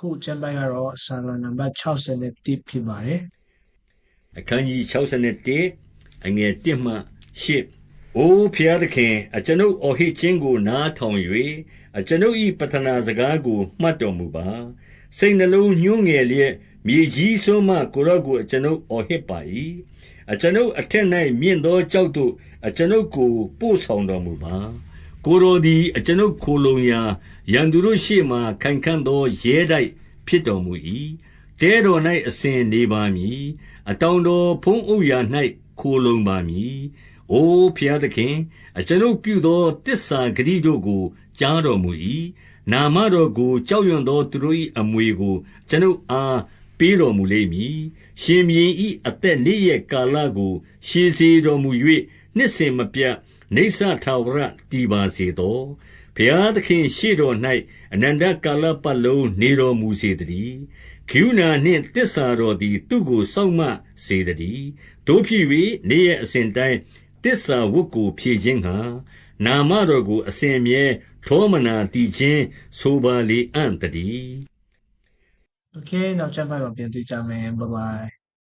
ခုကျမ်းပိုင်းကတော့ဆာလံနံပါတ်61ဖြစ်ပါတယ်အခန်းကြီး61အငယ်1မှ8အိုဖျားသခင်အကျွန်ုပ်အော်ဟစ်ခြင်းကိုနားထောင်၍အကျွန်ုပ်၏ပတနာစကားကိုမှတ်တော်မူပါစိတ်နှလုံးညှိုးငယ်လျက်မြေကြီးစွန်းမှကိုရော့ကိုအကျွန်ုပ်အော်ဟစ်ပါ၏အကျွန်ုပ်အထက်၌မြင့်သောကြောက်တို့အကျွန်ုပ်ကိုပို့ဆောင်တော်မူပါ ကိုယ်တော်သည် အကျွန်ုပ်ခိုလုံရာ ရန်သူတို့ရှေ့မှခိုင်ခံ့သော ရဲတိုက်ဖြစ်တော်မူ၏တဲတော်၌အစဉ်နေပါမည် အတောင်တော်ဖုံးအုပ်ရာ၌ခိုလုံပါမည်။အိုဖျားသခင် အကျွန်ုပ်ပြုသောတစ္ဆာဂတိတို့ကို ကြားတော်မူ၏။နာမတော်ကို ကြောက်ရွံ့သော သူတို့၏အမွေကိုကျွန်ုပ်အား ပေးတော်မူလိမ့်မည်။ရှင်ဘုရင်၏အသက်နေ့ရက်ကာလကို ရှည်စေတော်မူ၍နှစ်စဉ်မပြတ် နိစ္စထာဝရတည်ပါစေသောဘုရားသခင်ရှေ့တော်၌အနန္တကာလပတ်လုံးနေတော်မူစေတည်းဂိူနာနှင့်တစ္ဆာတော်သည် သူ့ကိုစောင့်မစေတည်းတို့ဖြစ်၍နေရဲ့အစဉ်တိုင်းတစ္ဆာဝတ်ကိုဖြည့်ခြင်းဟာနာမတော်ကိုအစဉ်မြဲထောမနာတည်ခြင်းဆိုပါလေအံ့တည်း Okay နောက်ချက်ပိုင်းမှာပြန်တွေ့ကြမယ် Bye bye